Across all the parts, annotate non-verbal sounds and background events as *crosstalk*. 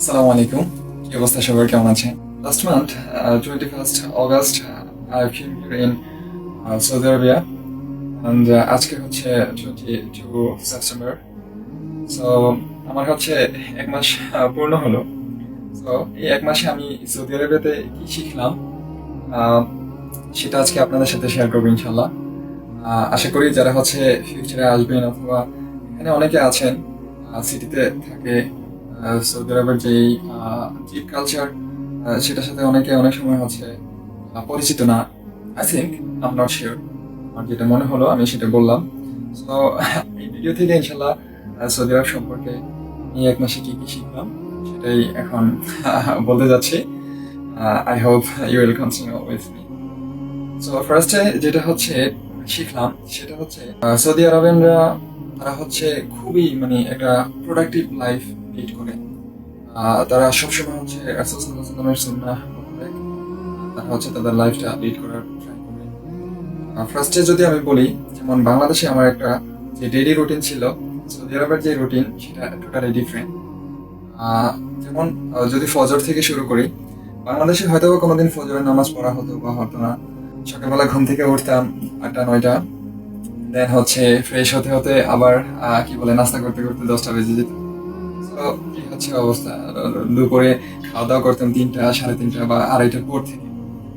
আসসালামু আলাইকুম কি অবস্থা সবার? কেমন আছেন? Last month twenty first August I here in Saudi Arabia and আজকে হচ্ছে টোয়েন্টি টু সেপ্টেম্বর সো আমার হচ্ছে এক মাস পূর্ণ হলো। সো এই এক মাসে আমি সৌদি আরবিয়াতে কি শিখলাম আহ, সেটা আজকে আপনাদের সাথে শেয়ার করব ইনশাল্লাহ আহ, আশা করি যারা হচ্ছে ফিউচারে আসবেন অথবা এখানে অনেকে আছেন সিটিতে থাকে সৌদি আরবের যে জিপ কালচার সেটার সাথে অনেকে অনেক সময় হচ্ছে পরিচিত না। I think I'm not sure আমার যেটা মনে হলো, আমি সেটা বললাম। সো এই ভিডিও থেকে ইনশাল্লাহ সৌদি আরব সম্পর্কে এই এক মাসে কি কি শিখলাম, সেটাই এখন, *laughs* বলতে যাচ্ছি। I hope you will continue with me so ফার্স্টে যেটা হচ্ছে, শিখলাম, সেটা হচ্ছে সৌদি আরবেনরা, তারা হচ্ছে খুবই মানে একটা প্রোডাক্টিভ লাইফ লিড করে। তারা সবসময় হচ্ছে রাসূলের সুন্নাহ তারা হচ্ছে তাদের লাইফটা লিড করার ফার্স্টে যদি আমি বলি, যেমন বাংলাদেশে আমার একটা যে ডেইলি রুটিন ছিল সৌদি আরবের যে রুটিন সেটা টোটালি ডিফারেন্ট যেমন যদি ফজর থেকে শুরু করি, বাংলাদেশে হয়তো বা কোনোদিন ফজরের নামাজ পড়া হতো বা হতো না। সকালবেলা ঘুম থেকে উঠতাম আটটা, নয়টা। দেন হচ্ছে ফ্রেশ হতে হতে আবার কি বলে, নাস্তা করতে করতে দশটা বেজে যেত। হচ্ছে অবস্থা। দুপুরে খাওয়া দাওয়া করতাম তিনটা, সাড়ে তিনটা বা আড়াইটার পর থেকে।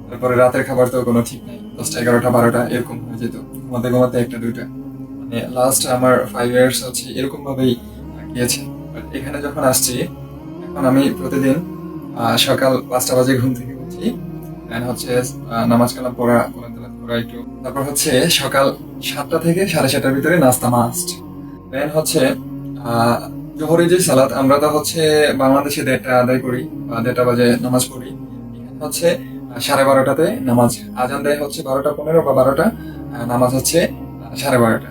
তারপরে রাতের খাবার তো কোনো ঠিক নাই। দশটা, এগারোটা, বারোটা এরকম হয়ে যেত। ঘুমাতে ঘুমাতে একটা, দুইটা। মানে লাস্ট আমার ফাইভ ইয়ার্স হচ্ছে এরকম ভাবেই গিয়েছে এখানে যখন আসছি, এখন আমি প্রতিদিন সকাল পাঁচটা বাজে ঘুম থেকে উঠি। দেন হচ্ছে নামাজ কালাম পড়া, কোরআন করা একটু। তারপর হচ্ছে সকাল সাতটা থেকে সাড়ে সাতটার ভিতরে নাস্তা মাস্ট দেন হচ্ছে জোহরের যে সালাত, আমরা তো হচ্ছে বাংলাদেশে দেড়টা আদায় করি, বা দেড়টা বাজে নামাজ পড়ি। হচ্ছে সাড়ে বারোটাতে নামাজ, আজান দেয় হচ্ছে বারোটা পনেরো বা বারোটা নামাজ হচ্ছে সাড়ে বারোটা।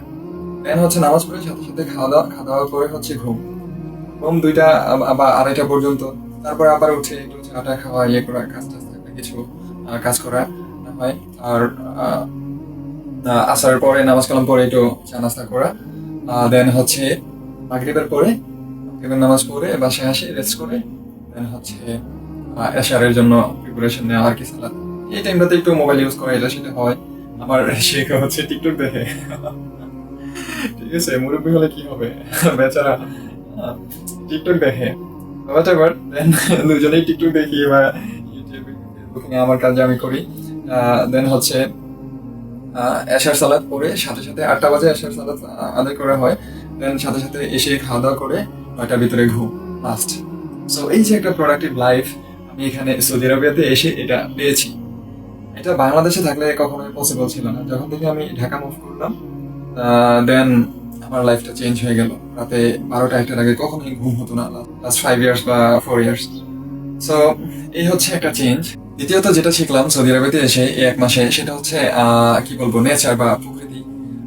দেন হচ্ছে নামাজ পড়ে সাথে সাথে খাওয়া দাওয়া খাওয়া দাওয়া করে হচ্ছে ঘুম। ঘুম দুইটা বা আড়াইটা পর্যন্ত। তারপর আবার উঠে একটু চা টা খাওয়া ইয়ে করা, কাজ টাজ কিছু কাজ করা হয়। আর আসার পরে, নামাজ কালাম পরে একটু চা নাস্তা করা দেন হচ্ছে মাগরিবের পরে মাগরিবের নামাজ পড়ে, বাসায় আসি রেস্ট করে। হচ্ছে এশারের জন্য প্রিপারেশন নেওয়া আর কি সালাদ। এই টাইমটাতে একটু মোবাইল ইউজ করা, এটা সেটা হয়। আমার শেখা হচ্ছে টিকটক দেখে। ঠিক আছে, মুরব্বী হলে কি হবে? বেচারা টিকটক দেখে। এবার দেন দুজনেই টিকটক দেখি বা ইউটিউবে আমার কাজ আমি করি। দেন হচ্ছে এশার সালাদ পরে সাথে সাথে আটটা বাজে এশার সালাদ আদায় করা হয়। দেন সাথে সাথে এসে খাওয়া দাওয়া করে নয়টার ভিতরে ঘুম লাস্ট সো এই যে একটা প্রোডাক্টিভ লাইফ আমি এখানে সৌদি আরবিয়াতে এসে এটা পেয়েছি। এটা বাংলাদেশে থাকলে কখনোই পসিবল ছিল না। যখন থেকে আমি ঢাকা মুভ করলাম দেন আমার লাইফটা চেঞ্জ হয়ে গেল। রাতে বারোটা, একটার আগে কখনোই ঘুম হতো না। লাস্ট ফাইভ ইয়ার্স বা ফোর ইয়ার্স সো এই হচ্ছে একটা চেঞ্জ দ্বিতীয়ত যেটা শিখলাম সৌদি আরবিতে এসে এক মাসে, সেটা হচ্ছে কি বলব নেচার বা প্রকৃতি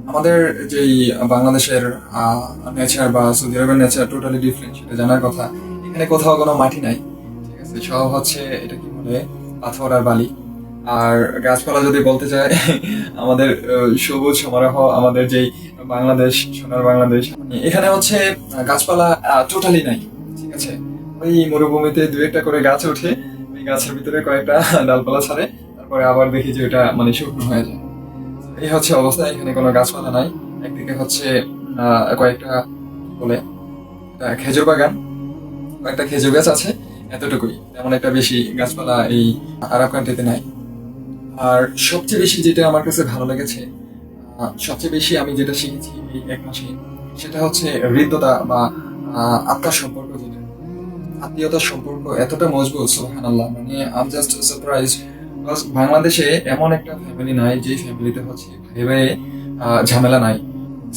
আমাদের যেই বাংলাদেশের নেচার বা সৌদি আরবের নেচার টোটালি ডিফারেন্ট সেটা জানার কথা। এখানে কোথাও কোনো মাটি নাই, ঠিক আছে? সব হচ্ছে, এটা কি বলে, পাথর আর বালি। আর গাছপালা যদি বলতে চাই, *laughs* আমাদের সবুজ সমারোহ, আমাদের যেই বাংলাদেশ, সোনার বাংলাদেশ এখানে হচ্ছে গাছপালা টোটালি নাই, ঠিক আছে? ওই মরুভূমিতে দু একটা করে গাছ ওঠে, ওই গাছের ভিতরে কয়েকটা *laughs* ডালপালা ছাড়ে, তারপরে আবার দেখি যে ওটা মানে শুকনো হয়ে যায়। এই হচ্ছে অবস্থা, এখানে কোনো গাছপালা নাই। একদিকে হচ্ছে কয়েকটা বলে খেজুর বাগান, কয়েকটা খেজুর গাছ আছে এতটুকুই। তেমন একটা বেশি গাছপালা এই আরব কান্ট্রিতে নাই। আর সবচেয়ে বেশি যেটা আমার কাছে ভালো লেগেছে সবচেয়ে বেশি আমি যেটা শিখেছি এই এক মাসে, সেটা হচ্ছে হৃদ্যতা বা আত্মার সম্পর্ক যেটা। আত্মীয়তার সম্পর্ক এতটা মজবুত সোহান আল্লাহ মানে আম জাস্ট সারপ্রাইজ বাংলাদেশে এমন একটা ফ্যামিলি নাই যে ফ্যামিলিতে হচ্ছে ভাই ভাই ঝামেলা নাই।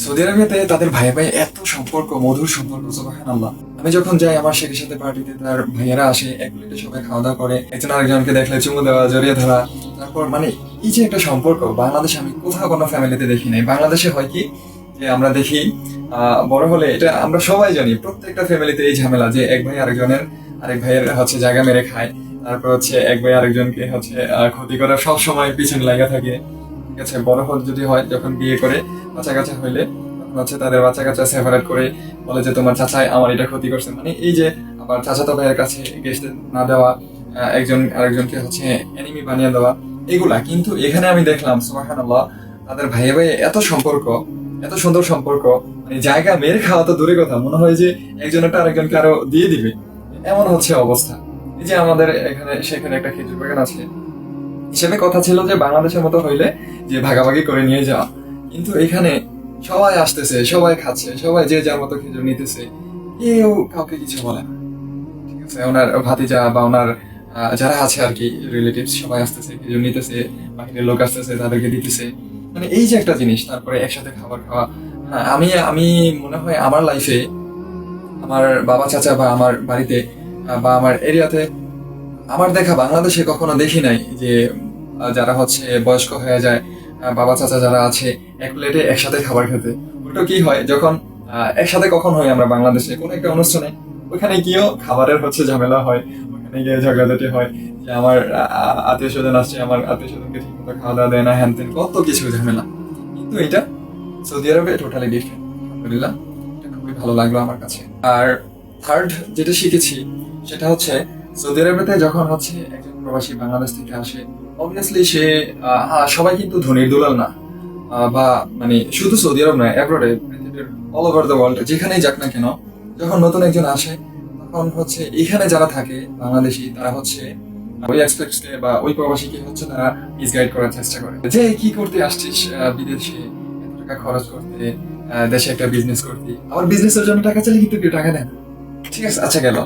সৌদি আরবিয়াতে তাদের ভাই ভাই এত সম্পর্ক, মধুর সম্পর্ক সোহান আল্লাহ আমি যখন যাই আমার শেখের সাথে পার্টিতে তার ভাইয়েরা আসে, এক প্লেটে সবাই খাওয়া দাওয়া করে। একজন আরেকজনকে দেখলে চুমু দেওয়া, জড়িয়ে ধরা। তারপর মানে এই যে একটা সম্পর্ক, বাংলাদেশে আমি কোথাও কোনো ফ্যামিলিতে দেখি নাই। বাংলাদেশে হয় কি যে আমরা দেখি বড় হলে এটা আমরা সবাই জানি, প্রত্যেকটা ফ্যামিলিতে এই ঝামেলা যে এক ভাই আরেকজনের, আরেক ভাইয়ের হচ্ছে জায়গা মেরে খায়। তারপর হচ্ছে এক ভাই আরেকজনকে হচ্ছে ক্ষতি করার সব সময় পিছনে লাগা থাকে। ঠিক আছে, বড় হল যদি হয়, যখন বিয়ে করে বাচ্চা কাচ্চা হইলে, তখন হচ্ছে তাদের বাচ্চা কাচ্চা সেপারেট করে বলে যে, তোমার চাচাই আমার এটা ক্ষতি করছে। মানে এই যে, আবার চাচাতো ভাইয়ের কাছে গেস্টে না দেওয়া একজন আরেকজনকে হচ্ছে এনিমি বানিয়ে দেওয়া, এগুলা কিন্তু এখানে আমি দেখলাম, সুবহানাল্লাহ, তাদের ভাইয়ে ভাইয়ে এত সম্পর্ক, এত সুন্দর সম্পর্ক মানে জায়গা মেরে খাওয়া তো দূরে কথা, মনে হয় যে একজনটা আরেকজনকে আরও দিয়ে দিবে। এমন হচ্ছে অবস্থা। যে আমাদের এখানে সেখানে একটা খেজুর বাগান আছে। হিসেবে কথা ছিল যে বাংলাদেশের মতো হইলে যে ভাগাভাগি করে নিয়ে যাওয়া। কিন্তু এখানে সবাই আসতেছে সবাই খাচ্ছে সবাই যে যার মতো খেজুর নিতেছে কেউ কাউকে কিছু বলে না। ঠিক আছে ওনার ভাতিজা বা ওনার যারা আছে আর কি রিলেটিভস সবাই আসতেছে খেজুর নিতেছে বাহিরের লোক আসতেছে তাদেরকে দিতেছে। মানে এই যে একটা জিনিস তারপরে একসাথে খাবার খাওয়া। হ্যাঁ, আমি আমি মনে হয় আমার লাইফে আমার বাবা চাচা বা আমার বাড়িতে বা আমার এরিয়াতে, আমার দেখা বাংলাদেশে কখনো দেখি নাই যে যারা হচ্ছে বয়স্ক হয়ে যায় বাবা চাচা যারা আছে, এক প্লেটে একসাথে খাবার খেতে। ওটা কি হয়, যখন একসাথে কখন হয় আমরা বাংলাদেশে, কোনো একটা অনুষ্ঠানে, ওখানে গিয়েও খাবারের হচ্ছে ঝামেলা হয়, ওখানে গিয়ে ঝগড়াঝাটি হয়, যে আমার আত্মীয় স্বজন আসছে, আমার আত্মীয় স্বজনকে ঠিক মতো খাওয়া দাওয়া দেয় না, হ্যান ত্যান, কত কিছু ঝামেলা। কিন্তু এটা সৌদি আরবে টোটালি ডিফারেন্ট আলহামদুলিল্লাহ, এটা খুবই ভালো লাগল আমার কাছে। আর থার্ড যেটা শিখেছি সেটা হচ্ছে সৌদি আরবেতে যখন হচ্ছে একজন প্রবাসী বাংলাদেশ থেকে আসে অবভিয়াসলি সে আহ, সবাই কিন্তু ধনীর দুলাল না। বা মানে শুধু সৌদি আরব নয় অ্যাব্রডে অল ওভার দ্য ওয়ার্ল্ড যেখানেই যাক না কেন যখন নতুন একজন আসে তখন হচ্ছে এখানে যারা থাকে বাংলাদেশি তারা হচ্ছে ওই এক্সপেক্টকে বা ওই প্রবাসীকে হচ্ছে তারা মিসগাইড করার চেষ্টা করে। যে কি করতে আসছিস বিদেশে টাকা খরচ করতে দেশে একটা বিজনেস করতে আবার বিজনেসের জন্য টাকা চাইলে কিন্তু কেউ টাকা দেয় ঠিক আছে আচ্ছা গেল।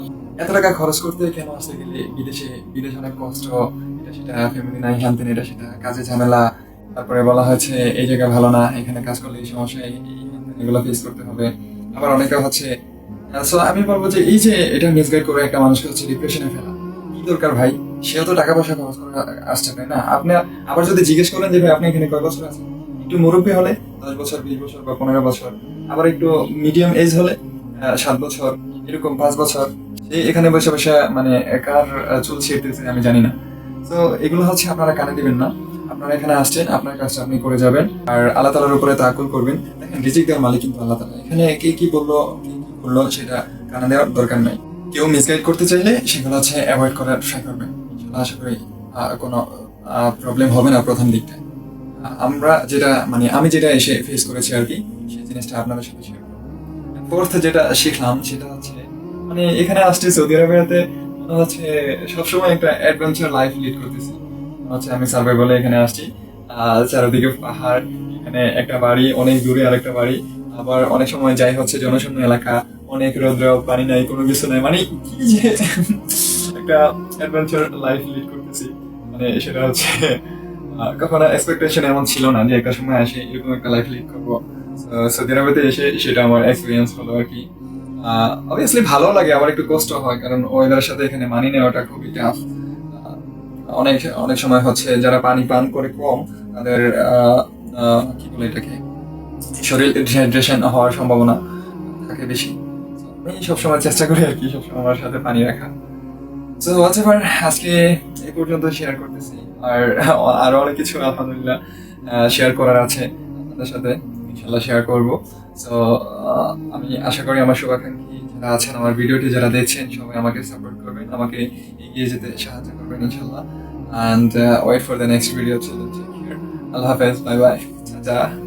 এত টাকা খরচ করতে কেন আসতে গেলে? বিদেশে বিদেশে অনেক কষ্ট। এটা সেটা ফ্যামিলি নাই হ্যানতেন এটা সেটা কাজে ঝামেলা। তারপরে বলা হয়েছে, এই জায়গা ভালো না, এখানে কাজ করলে এই সমস্যা এগুলো ফেস করতে হবে। আবার অনেকে হচ্ছে সো আমি বলব যে এই যে এটা মিসগাইড করে একটা মানুষকে হচ্ছে ডিপ্রেশনে ফেলা, কি দরকার ভাই? সেও তো টাকা পয়সা খরচ করে আসছে, তাই না? আপনি, আবার যদি জিজ্ঞেস করেন যে, ভাই, আপনি এখানে কয় বছর আছেন? একটু মুরব্বী হলে দশ বছর, বিশ বছর বা পনেরো বছর, আবার একটু মিডিয়াম এজ হলে সাত বছর, এরকম পাঁচ বছর এখানে বসে বসে মানে কার আহ, চুল ছিঁড়তেছে আমি জানি না। তো এগুলো হচ্ছে আপনারা কানে দিবেন না। আপনারা এখানে আসছেন আপনার কাজটা আপনি করে যাবেন। আর আল্লাহ তালার উপরে তাকুল করবেন। দেখেন রিজিক দেওয়ার মালিক কিন্তু আল্লাহ তালা এখানে কে কি বলল কে করল সেটা কানে দেওয়ার দরকার নাই। কেউ মিসগাইড করতে চাইলে সেগুলো হচ্ছে অ্যাভয়েড করার ট্রাই করবেন। আশা করি কোনো প্রবলেম হবে না প্রথম দিকটা আমরা যেটা মানে আমি যেটা এসে ফেস করেছি আর কি সেই জিনিসটা আপনাদের সাথে শেয়ার করব। ফোর্থ যেটা শিখলাম সেটা হচ্ছে মানে এখানে আসছি সৌদি আরবিয়াতে মনে হচ্ছে সবসময় একটা অ্যাডভেঞ্চার লাইফ লিড করতেছি। হচ্ছে আমি সার্ভাইভালে এখানে আসছি। চারিদিকে পাহাড়, এখানে একটা বাড়ি, অনেক দূরে আরেকটা বাড়ি। আবার অনেক সময় যাই হচ্ছে জনশূন্য এলাকা, অনেক রৌদ্র, পানি নাই, কোনো কিছু নাই। মানে কি যে একটা অ্যাডভেঞ্চার লাইফ লিড করতেছি। মানে সেটা হচ্ছে কখনো এক্সপেকটেশন এমন ছিল না যে একটা সময় আসে এরকম একটা লাইফ লিড করব। সৌদি আরবেতে এসে সেটা আমার এক্সপিরিয়েন্স হলো আর কি। অবভিয়াসলি ভালো লাগে, আবার একটু কষ্ট হয়, কারণ ওয়েদারের সাথে এখানে মানি নেওয়াটা খুবই টাফ অনেক অনেক সময় হচ্ছে যারা পানি পান করে কম, তাদের কি বলে এটাকে? শরীর ডিহাইড্রেশন হওয়ার সম্ভাবনা থাকে বেশি। আমি সবসময় চেষ্টা করি আর কি, সবসময় আমার সাথে পানি রাখা তো হোয়াটএভার আজকে এই পর্যন্ত শেয়ার করতেছি। আর, আরও অনেক কিছু, আলহামদুলিল্লাহ শেয়ার করার আছে আপনাদের সাথে। ইনশাল্লাহ শেয়ার করব। সো আমি আশা করি আমার শুভাকাঙ্ক্ষী যারা আছেন, আমার ভিডিওটি যারা দেখছেন, সবাই আমাকে সাপোর্ট করবেন, আমাকে এগিয়ে যেতে সাহায্য করবেন ইনশাল্লাহ and wait for the next video চলুন আল্লাহ হাফেজ বাই বাই আচ্ছা